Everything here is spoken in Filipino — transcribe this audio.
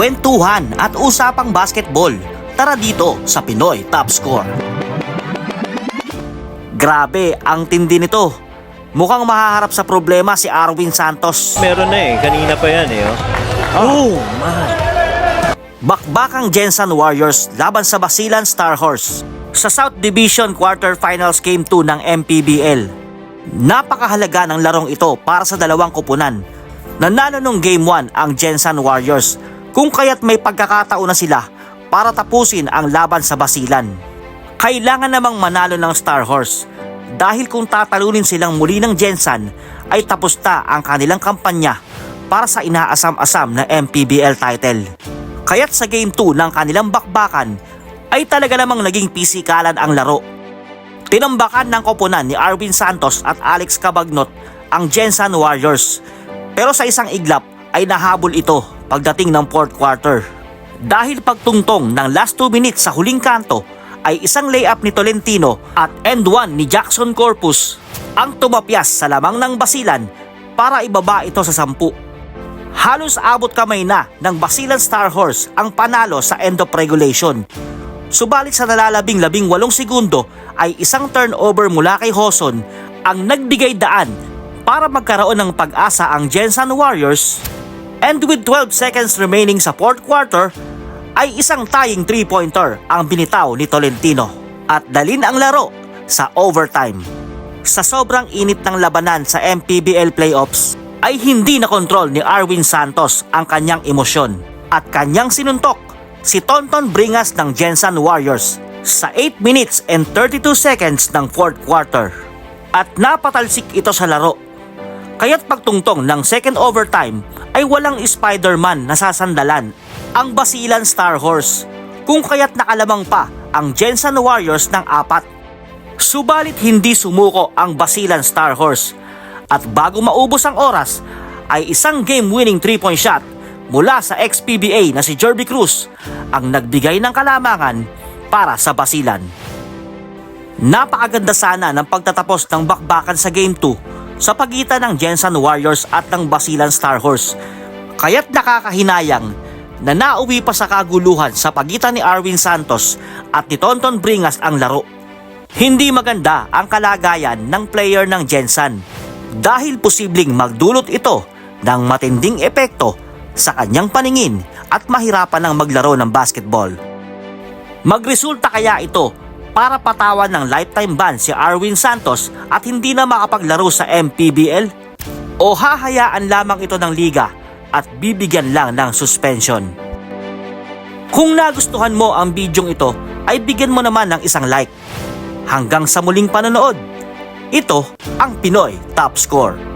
kwentuhan at usapang basketball. Tara dito sa Pinoy Top Score. Grabe, ang tindi nito. Mukhang mahaharap sa problema si Arwin Santos. Meron na eh. Kanina pa yan eh. Oh, oh man. Bakbakang Jensen Warriors laban sa Basilan Star Horse sa South Division Quarterfinals Game 2 ng MPBL. Napakahalaga ng larong ito para sa dalawang kupunan. Nanalo nung Game 1 ang Jensen Warriors kung kaya't may pagkakataon na sila para tapusin ang laban sa Basilan. Kailangan namang manalo ng Star Horse dahil kung tatalunin silang muli ng Jensen ay tapos na ang kanilang kampanya para sa inaasam-asam na MPBL title. Kaya't sa Game 2 ng kanilang bakbakan ay talaga namang naging pisikalan ang laro. Tinambakan ng koponan ni Arvin Santos at Alex Cabagnot ang Jensen Warriors. Pero sa isang iglap ay nahabol ito pagdating ng fourth quarter. Dahil pagtungtong ng last 2 minutes sa huling kanto ay isang layup ni Tolentino at end 1 ni Jackson Corpus ang tumapyas sa lamang ng basilan para ibaba ito sa sampu. Halos abot kamay na ng Basilan Star Horse ang panalo sa end of regulation. Subalit sa nalalabing labing walong segundo ay isang turnover mula kay Hoson ang nagbigay daan para magkaroon ng pag-asa ang Jensen Warriors and with 12 seconds remaining sa fourth quarter ay isang tying 3-pointer ang binitaw ni Tolentino at dalin ang laro sa overtime. Sa sobrang init ng labanan sa MPBL playoffs ay hindi na kontrol ni Arwin Santos ang kanyang emosyon at kanyang sinuntok si Tonton Bringas ng Jensen Warriors sa 8 minutes and 32 seconds ng fourth quarter. At napatalsik ito sa laro. Kaya't pagtungtong ng second overtime ay walang Spider-Man na sasandalan ang Basilan Star Horse kung kaya't nakalamang pa ang Jensen Warriors ng apat. Subalit hindi sumuko ang Basilan Star Horse at bago maubos ang oras ay isang game-winning 3-point shot mula sa ex-PBA na si Jerby Cruz ang nagbigay ng kalamangan para sa Basilan. Napakaganda sana ng pagtatapos ng bakbakan sa Game 2 sa pagitan ng Jensen Warriors at ng Basilan Star Horse. Kaya't nakakahinayang na nauwi pa sa kaguluhan sa pagitan ni Arwin Santos at ni Tonton Bringas ang laro. Hindi maganda ang kalagayan ng player ng Jensen dahil posibleng magdulot ito ng matinding epekto sa kanyang paningin at mahirapan ng maglaro ng basketball. Magresulta kaya ito para patawan ng lifetime ban si Arwin Santos at hindi na makapaglaro sa MPBL? O hahayaan lamang ito ng liga at bibigyan lang ng suspension? Kung nagustuhan mo ang bidyong ito, ay bigyan mo naman ng isang like. Hanggang sa muling panonood, ito ang Pinoy Top Score.